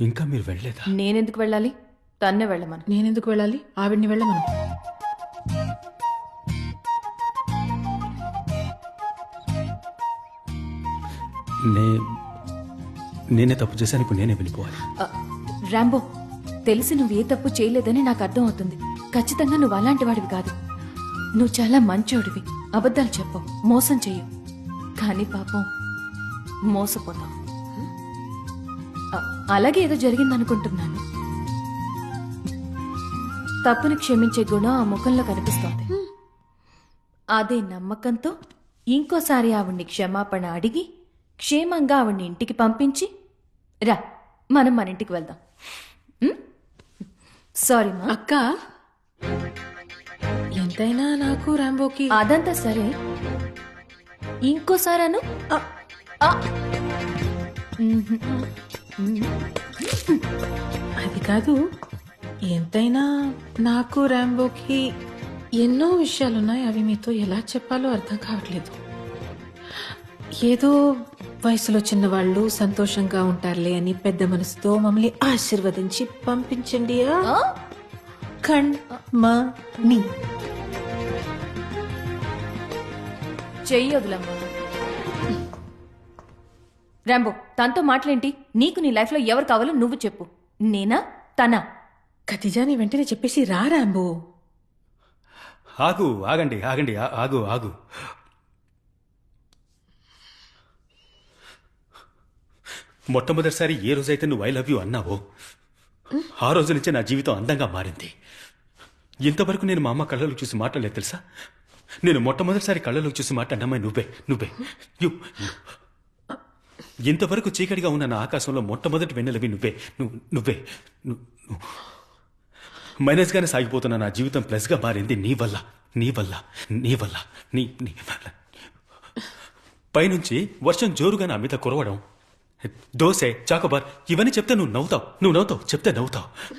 ఇంకా మీరు వెళ్ళలేదా? నేనెందుకు వెళ్ళాలి? తన్నే వెళ్ళమను. నేనెందుకు వెళ్ళాలి? ఆవిడ్ని వెళ్ళమను. నే నేనే తప్పు చేశాను ఇప్పుడు నేనే వెళ్ళిపోవాలి. రాంబో తెలిసి నువ్వు ఏ తప్పు చేయలేదని నాకు అర్థం అవుతుంది. ఖచ్చితంగా నువ్వు అలాంటి వాడివి కాదు. నువ్వు చాలా మంచోడివి. అబద్ధాలు చెప్పవు. మోసం చెయ్యవు. కానీ పాపం మోసపోతావు. అలాగే ఏదో జరిగిందనుకుంటున్నాను. తప్పుని క్షమించే గుణం ఆ ముఖంలో కనిపిస్తోంది. అదే నమ్మకంతో ఇంకోసారి ఆవిడ్ని క్షమాపణ అడిగి క్షేమంగా ఆవిడ్ని ఇంటికి పంపించి రా మనం మన ఇంటికి వెళ్దాం? సారీ మా. అక్క ఎంతైనా నాకు రాంబోకి. అదంతా సరే. ఇంకోసారను. అది కాదు ఎంతైనా నాకు రాంబోకి ఎన్నో విషయాలున్నాయి అవి మీతో ఎలా చెప్పాలో అర్థం కావట్లేదు. ఏదో వయసులో చిన్నవాళ్ళు సంతోషంగా ఉంటారులే అని పెద్ద మనసుతో మమ్మల్ని ఆశీర్వదించి పంపించండి ఆ? రాంబో తనతో మాటలేంటి నీకు నీ లైఫ్లో ఎవరు కావాలో నువ్వు చెప్పు. నేనా? తనా? ఖతిజాని వెంటనే చెప్పేసి రా రాంబో. ఆగు ఆగండి ఆగండి ఆ- ఆగు ఆగు. మొట్టమొదటిసారి ఏ రోజైతే నువ్వు ఐ లవ్ యూ అన్నావో ఆ రోజు నుంచే నా జీవితం అందంగా మారింది. ఇంతవరకు నేను మా అమ్మ కళ్ళలో చూసి మాట్లాడలేదు తెలుసా? నేను మొట్టమొదటిసారి కళ్ళలో చూసి మాట్లాడినమ్మాయి నువ్వే నువ్వే. యు. ఇంతవరకు చీకటిగా ఉన్న నా ఆకాశంలో మొట్టమొదటి వెన్నెలవి నువ్వే. నువ్వు నువ్వే. మైనస్గానే సాగిపోతున్న నా జీవితం ప్లస్గా మారింది నీ వల్ల నీ వల్ల నీ వల్ల నీ నీ వల్ల. పైనుంచి వర్షం జోరుగా నా మీద కురవడం. దోసె చాకోబార్ ఇవన్నీ చెప్తే నువ్వు నవ్వుతావు. నువ్వు నవ్వుతావు చెప్తే నవ్వుతావు.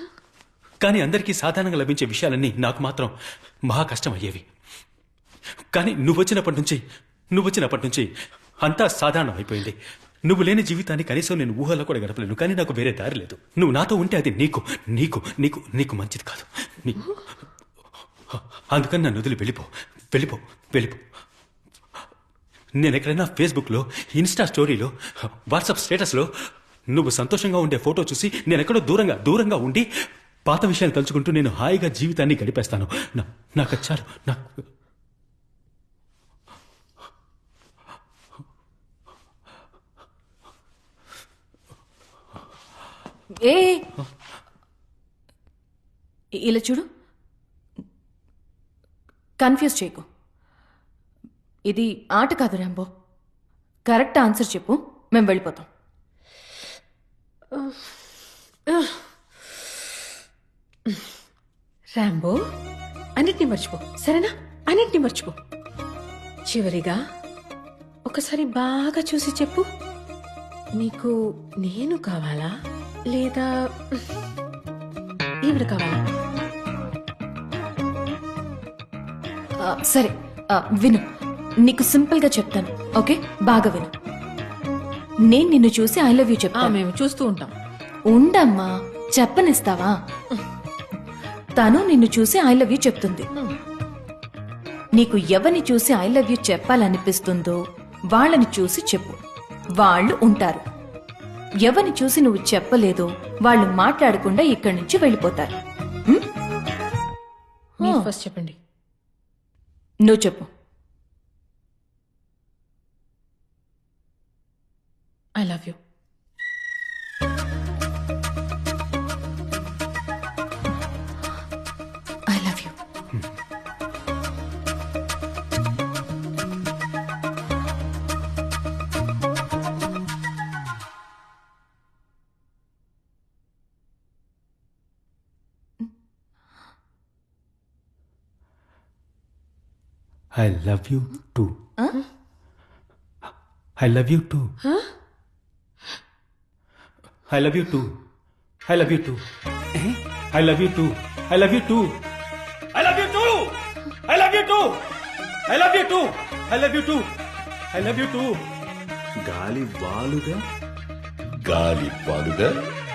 కానీ అందరికీ సాధారణంగా లభించే విషయాలన్నీ నాకు మాత్రం మహా కష్టం అయ్యేవి. కానీ నువ్వు వచ్చినప్పటి నుంచి నువ్వు వచ్చినప్పటి నుంచి అంతా సాధారణం అయిపోయింది నువ్వు లేని జీవితాన్ని కనీసం నేను ఊహలో కూడా గడపలేను కానీ నాకు వేరే దారి లేదు. నువ్వు నాతో ఉంటే అది నీకు నీకు నీకు నీకు మంచిది కాదు. నీ అందుకని నన్ను వదిలి వెళ్ళిపో వెళ్ళిపో వెళ్ళిపో. నేను ఎక్కడైనా ఫేస్బుక్లో ఇన్స్టా స్టోరీలో వాట్సాప్ స్టేటస్లో నువ్వు సంతోషంగా ఉండే ఫోటో చూసి నేను ఎక్కడో దూరంగా దూరంగా ఉండి పాత విషయాలు తలుచుకుంటూ నేను హాయిగా జీవితాన్ని గడిపేస్తాను. నాకు అది చాలు. నాకు ఏ ఇలా చూడు. కన్ఫ్యూజ్ చేయకు. ఇది ఆట కాదు రాంబో. కరెక్ట్ ఆన్సర్ చెప్పు. మేము వెళ్ళిపోతాం. రాంబో అన్నిటినీ మర్చిపో. సరేనా? అన్నింటినీ మర్చిపో. చివరిగా ఒకసారి బాగా చూసి చెప్పు. నీకు నేను కావాలా? లేదా ఈవిడ కావాలా? ఆ, సరే. ఆ, విను. నీకు సింపుల్గా చెప్తాను ఓకే? బాగా విను. నేను నిన్ను చూసి ఐ లవ్ యూ ఆ, చెప్తాను మేము చూస్తూ ఉంటాం. ఉండమ్మా చెప్పనిస్తావా? తను నిన్ను చూసి ఐ లవ్ యూ చెప్తుంది. నీకు ఎవరిని చూసి ఐ లవ్ యూ చెప్పాలనిపిస్తుందో వాళ్ళని చూసి చెప్పు. వాళ్ళు ఉంటారు. ఎవరిని చూసి నువ్వు చెప్పలేదో వాళ్ళు మాట్లాడకుండా ఇక్కడి నుంచి వెళ్ళిపోతారు. ఉం? మీరు ఫస్ట్ చెప్పండి. నువ్వు చెప్పు. I love you I love you two I love you two I love you two I love you two I love you two I love you two I love you two I love you two I love you two I love you two I love you two గాలి వాలుగా గాలి పాలుగా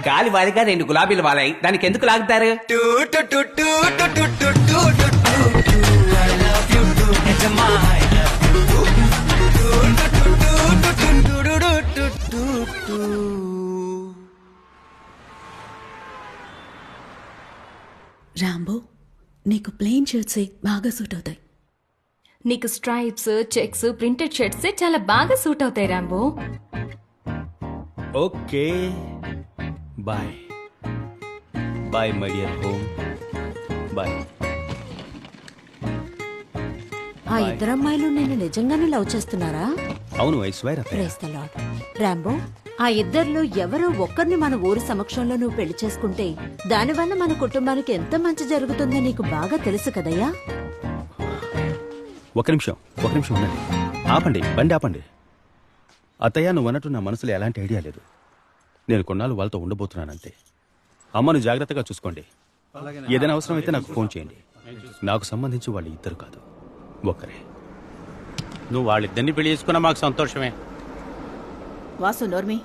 గాలి వారిగా రెండు గులాబీలు వాలాయి దానికి ఎందుకు లాగుతారు రాంబో నీకు ప్లెయిన్ షర్ట్స్ బాగా సూట్ అవుతాయి. నీకు స్ట్రైప్స్ చెక్స్ ప్రింటెడ్ షర్ట్స్ చాలా బాగా సూట్ అవుతాయి Rambo. Okay. Bye. Bye my dear home. Bye. ఆ ఇద్దరు అమ్మాయిలు నేను నిజంగానే లవ్ చేస్తున్నారా? అవును Aishwarya praise the lord Rambo ఆ ఇద్దరిలో ఎవరో ఒక్కరిని మన ఊరి సమక్షంలో నువ్వు పెళ్ళి చేసుకుంటే దానివల్ల మన కుటుంబానికి ఎంత మంచి జరుగుతుందో నీకు బాగా తెలుసు కదయ్యా. ఒక నిమిషం ఒక నిమిషం ఉండండి. ఆపండి బండి ఆపండి. అత్తయ్య నువ్వు అన్నట్టు నా మనసులో ఎలాంటి ఐడియా లేదు. నేను కొన్నాళ్ళు వాళ్ళతో ఉండబోతున్నానంతే అమ్మను జాగ్రత్తగా చూసుకోండి. ఏదైనా అవసరమైతే నాకు ఫోన్ చేయండి. నాకు సంబంధించి వాళ్ళు ఇద్దరు కాదు. ఒక్కరే నువ్వు వాళ్ళిద్దరిని పెళ్ళి చేసుకున్నా మాకు సంతోషమే. వాసు నోర్మి.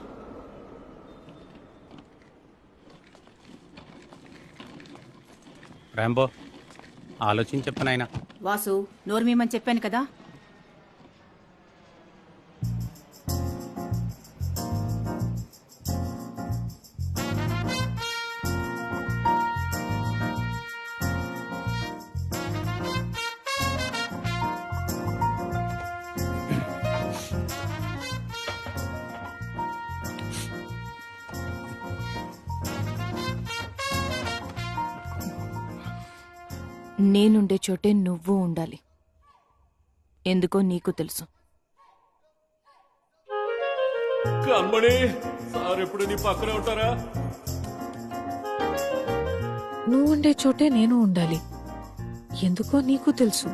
రాంబో ఆలోచించి చెప్పనైనా వాసు నోర్మీమని చెప్పాను కదా? నేనుండే చోటే నువ్వు ఉండాలి. ఎందుకో నీకు తెలుసు. నువ్వు ఉండే చోటే నేను ఉండాలి. ఎందుకో నీకు తెలుసు.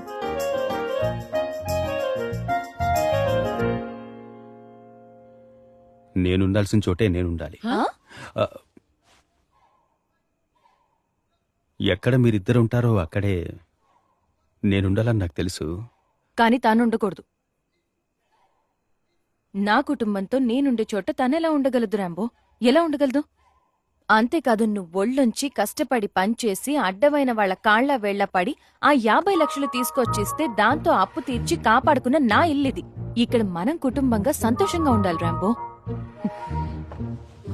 నేనుండాల్సిన చోటే నేనుండాలి ఆ? ఆ, ఎక్కడ మీరిద్దరుంటారో అక్కడే నేనుండాలని నాకు తెలుసు. కానీ తాను ఉండకూడదు నా కుటుంబంతో నేనుండే చోట తనెలా ఉండగలదు రాంబో? ఎలా ఉండగలదు? అంతేకాదు నువ్వు ఒళ్ళొంచి కష్టపడి పనిచేసి అడ్డమైన వాళ్ళ కాళ్ళ వేళ్ళ పడి ఆ యాభై లక్షలు తీసుకొచ్చిస్తే దాంతో అప్పు తీర్చి కాపాడుకున్న నా ఇల్లిది. ఇక్కడ మనం కుటుంబంగా సంతోషంగా ఉండాలి రాంబో.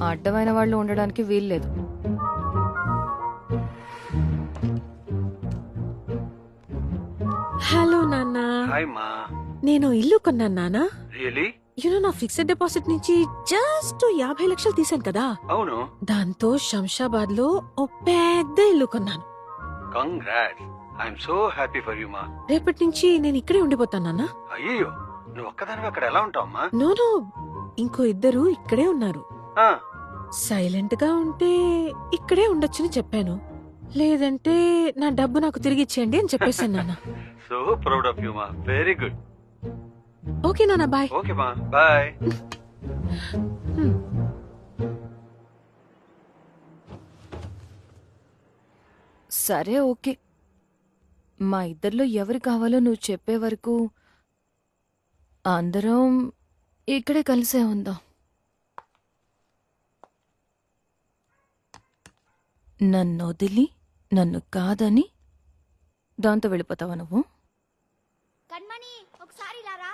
అడ్డమైన వాళ్ళు ఉండడానికి వీల్లేదు. హలో నాన్న హాయ్ మా నేను ఇల్లు కొన్నాను నాన్న రియలీ యూనో నా ఫిక్స్డ్ డిపాజిట్ నుంచి జస్ట్ యాభై లక్షలు తీసాను కదా. అవును. దాంతో శంషాబాద్లో ఓ పెద్ద ఇల్లు కొన్నాను. Congrats I'm so happy for you మా రేపటి నుంచి నేను ఇక్కడే ఉండిపోతాను నాన్న అయ్యో నువ్వు ఒక్కదానివి అక్కడ ఎలా ఉంటావమ్మా నోను ఇంకో ఇద్దరు ఇక్కడే ఉన్నారు. ఆ, సైలెంట్గా ఉంటే ఇక్కడే ఉండొచ్చని చెప్పాను. లేదంటే నా డబ్బు నాకు తిరిగి ఇచ్చేయండి అని చెప్పేశాను నాన్న. సో ప్రౌడ్ ఆఫ్ యూ మా వెరీ గుడ్ ఓకే నాన్న బాయ్. ఓకే మా బాయ్ సరే ఓకే. మా ఇద్దరిలో ఎవరు కావాలో నువ్వు చెప్పే వరకు అందరం ఇక్కడే కలిసే ఉందాం. నన్ను వదిలి నన్ను కాదని దాంతో వెళ్ళిపోతావా నువ్వు? కண்మణి ఒకసారి లారా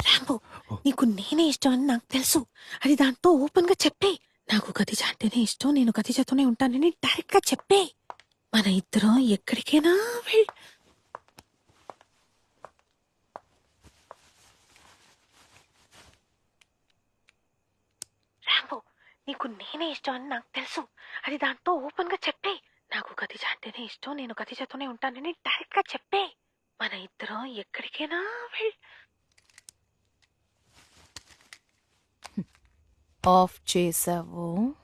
రాంబో నీకు నేనే ఇష్టం అని నాకు తెలుసు. అది దాంతో ఓపెన్గా చెప్పే. నాకు ఖదీజ అంటేనే ఇష్టం నేను ఖదీజతోనే ఉంటానని డైరెక్ట్గా చెప్పే. మన ఇద్దరం ఎక్కడికైనా వెళ్ రాంబో నీకు నేనే ఇష్టం అని నాకు తెలుసు. అది దాంతో ఓపెన్గా చెప్పే. నాకు ఖదీజ అంటేనే ఇష్టం నేను ఖదీజతోనే ఉంటానని డైరెక్ట్గా చెప్పే. మన ఇద్దరం ఎక్కడికైనా వెళ్ ఆఫ్ చేసావు.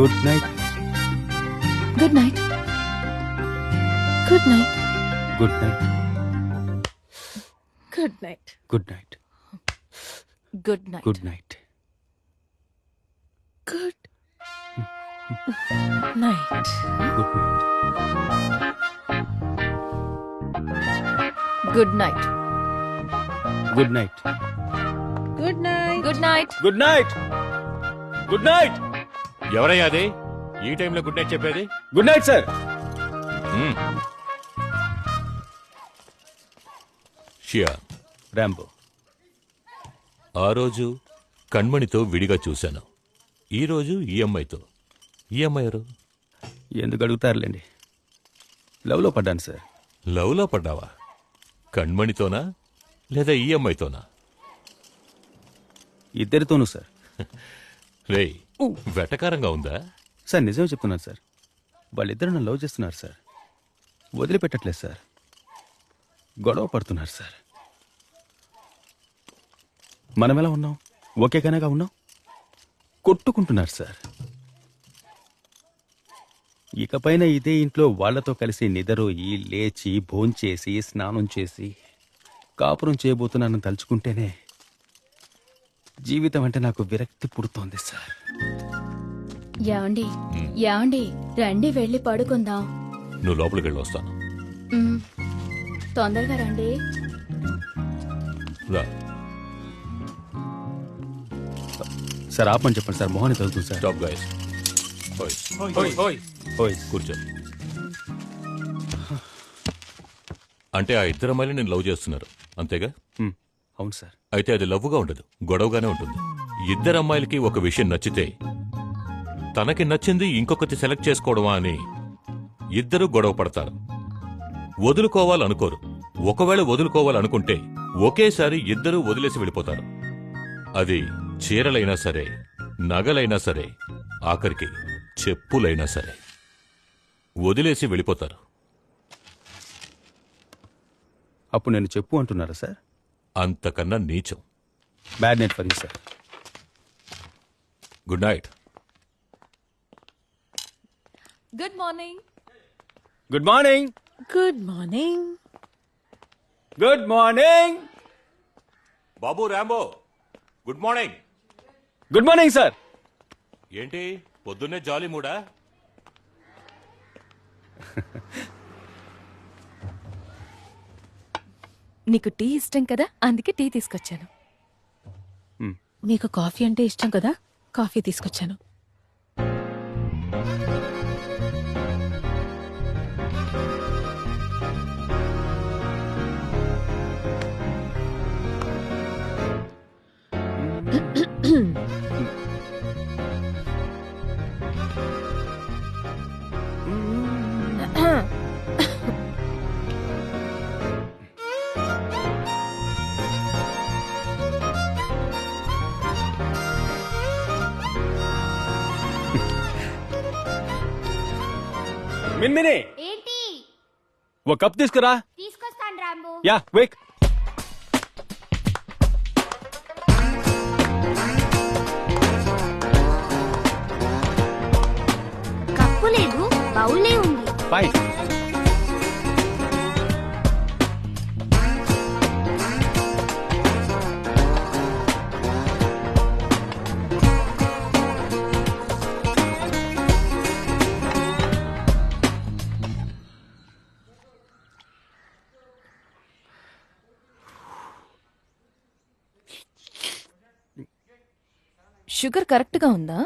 Good night good night good night good night good night good night good night good night good night good night good night good night good night good night good night good night ఎవరయ్యా అది? ఈ టైంలో good night చెప్పేది? Good night sir. షియా. Rambo. ఆ రోజు కణ్మణితో విడిగా చూశాను. ఈ రోజు ఈ అమ్మాయితో. ఈ అమ్మాయి ఎవరు? ఎందుకు అడుగుతారులేండి. లవ్లో పడ్డాను సార్. లవ్లో పడ్డావా? కణ్మణితోనా? లేదా ఈ అమ్మాయితోనా? ఇద్దరితోనూ సార్. రేయ్ వెటకారంగా ఉందా? సార్ నిజమే చెప్తున్నాను సార్. వాళ్ళిద్దరు నన్ను లవ్ చేస్తున్నారు సార్. వదిలిపెట్టట్లేదు సార్. గొడవ పడుతున్నారు సార్. మనం ఎలా ఉన్నాం? ఓకే ఉన్నాం? కొట్టుకుంటున్నారు సార్. ఇకపైన ఇదే ఇంట్లో వాళ్ళతో కలిసి నిద్రోయి లేచి భోంచేసి స్నానం చేసి కాపురం చేయబోతున్నానని తలుచుకుంటేనే జీవితం అంటే నాకు విరక్తి పుడుతోంది సార్. ఏమండి? ఏమండి? రండి వెళ్ళి పడుకుందాం. నువ్వు లోపలికి వెళ్ళి వస్తాను. మ్, తొందరగా రండి. రా. సార్ ఆపని చెప్పండి సార్. మోహన్ తగ్గుతుంది సార్. స్టాప్ గాయస్ ఓయ్ కూర్చో. అంటే ఆ ఇద్దరు అమ్మాయిలు నేను లవ్ చేస్తున్నారు. అంతేగా? హ్మ్, అవును సార్. అయితే అది లవ్వుగా ఉండదు. గొడవగానే ఉంటుంది. ఇద్దరు అమ్మాయిలకి ఒక విషయం నచ్చితే తనకి నచ్చింది ఇంకొకటి సెలెక్ట్ చేసుకోవడమా అని ఇద్దరు గొడవ పడతారు. వదులుకోవాలనుకోరు. ఒకవేళ వదులుకోవాలనుకుంటే ఒకేసారి ఇద్దరూ వదిలేసి వెళ్ళిపోతారు. అది చీరలైనా సరే నగలైనా సరే ఆఖరికి చెప్పులైనా సరే. వదిలేసి వెళ్ళిపోతారు. అప్పుడు నేను చెప్పు అంటున్నారా సార్? అంతకన్నా నీచం. Bad night for you sir good night good morning good morning good morning good morning Babu Rambo good morning good morning sir ఏంటి? పొద్దున్నే జాలీ మూడా? నీకు టీ ఇష్టం కదా? అందుకే టీ తీసుకొచ్చాను. మీకు కాఫీ అంటే ఇష్టం కదా? కాఫీ తీసుకొచ్చాను. మిన్మిని ఏంటి? ఒక కప్ తీసుకురా. తీసుకొస్తాను రాంబో. యా క్విక్ కప్పు లేదు బౌలే ఉంది. ఫైన్ షుగర్ కరెక్ట్గా ఉందా?